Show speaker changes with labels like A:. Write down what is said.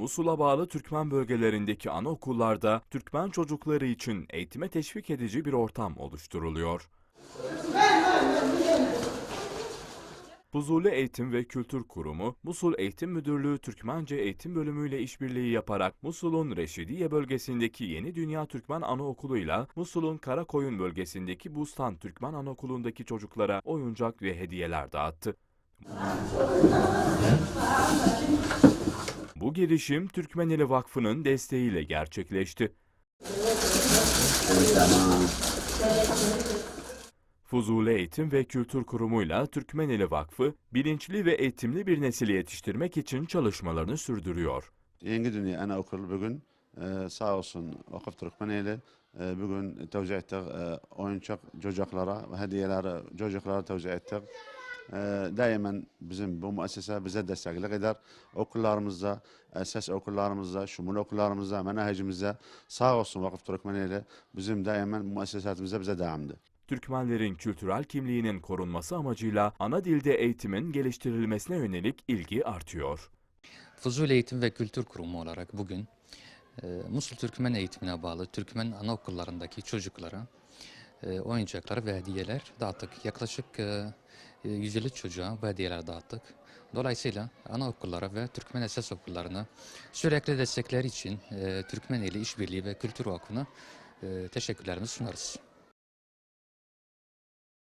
A: Musul'a bağlı Türkmen bölgelerindeki anaokullarda Türkmen çocukları için eğitime teşvik edici bir ortam oluşturuluyor. Fuzuli Eğitim ve Kültür Kurumu, Musul Eğitim Müdürlüğü Türkmence Eğitim Bölümü ile işbirliği yaparak Musul'un Reşidiye bölgesindeki Yeni Dünya Türkmen Anaokulu'yla Musul'un Karakoyun bölgesindeki Bustan Türkmen Anaokulu'ndaki çocuklara oyuncak ve hediyeler dağıttı. Bu girişim Türkmeneli Vakfı'nın desteğiyle gerçekleşti. Fuzuli Eğitim ve Kültür Kurumu'yla Türkmeneli Vakfı, bilinçli ve eğitimli bir nesil yetiştirmek için çalışmalarını sürdürüyor.
B: Yeni Dünya Anaokulu bugün e, sağ olsun Vakıf Türkmeneli e, bugün tevzi ettik e, oyuncak çocuklara hediyeleri çocuklara tevzi ettik. E, Daima bizim bu müessese bize desteklik eder. Okullarımızda, esas okullarımızda, şumul okullarımızda, menahecimizde sağ olsun Vakıf Türkmeneli bizim daima müessesatimizde bize devamlı.
A: Türkmenlerin kültürel kimliğinin korunması amacıyla ana dilde eğitimin geliştirilmesine yönelik ilgi artıyor.
C: Fuzuli Eğitim ve Kültür Kurumu olarak bugün e, Musul Türkmen eğitimine bağlı Türkmen anaokullarındaki çocuklara e, oyuncaklar ve hediyeler dağıttık. Yaklaşık e, e, 150 çocuğa bu hediyeler dağıttık. Dolayısıyla anaokullara ve Türkmen esas okullarına sürekli destekler için e, Türkmeneli İşbirliği ve Kültür Vakfı'na e, teşekkürlerimizi sunarız.